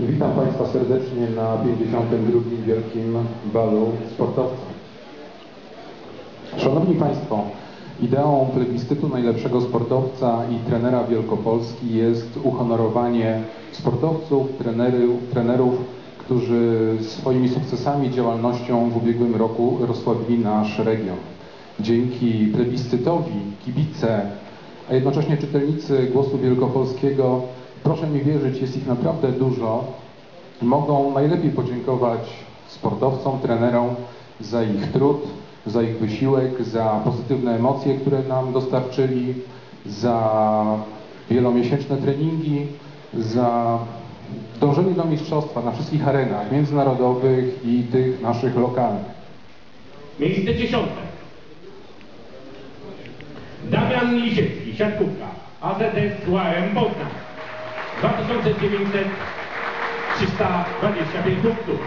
Witam Państwa serdecznie na 52. Wielkim Balu Sportowców. Szanowni Państwo, ideą plebiscytu najlepszego sportowca i trenera Wielkopolski jest uhonorowanie sportowców, trenerów, trenerów którzy swoimi sukcesami działalnością w ubiegłym roku rozsławili nasz region. Dzięki plebiscytowi kibice, a jednocześnie czytelnicy Głosu Wielkopolskiego, proszę mi wierzyć, jest ich naprawdę dużo, mogą najlepiej podziękować sportowcom, trenerom za ich trud, za ich wysiłek, za pozytywne emocje, które nam dostarczyli, za wielomiesięczne treningi, za dążenie do mistrzostwa na wszystkich arenach międzynarodowych i tych naszych lokalnych. Miejsce dziesiąte. Damian Lisiecki, siatkówka. AZS UAM Poznań. 2900 325 punktów.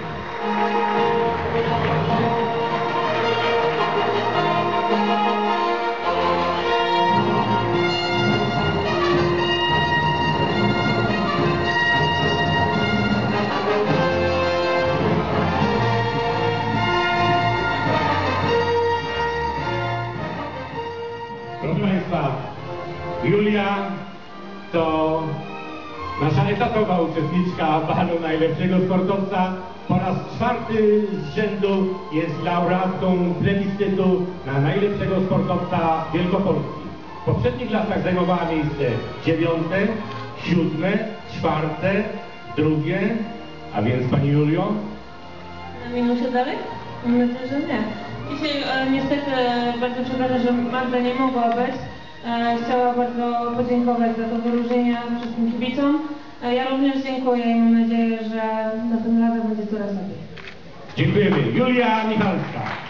Proszę Państwa, Julia to nasza etatowa uczestniczka balu najlepszego sportowca. Po raz czwarty z rzędu jest laureatką plebiscytu na najlepszego sportowca Wielkopolski. W poprzednich latach zajmowała miejsce dziewiąte, siódme, czwarte, drugie, a więc Pani Julio, Na minusie dalej? Nadzieję, że nie. Dzisiaj e, niestety e, bardzo przepraszam, że Magda nie mogła być. E, chciała bardzo podziękować za to wyróżnienie wszystkim kibicom. E, ja również dziękuję i mam nadzieję, że na tym razem będzie coraz lepiej. dziękujemy. Julia Michalska.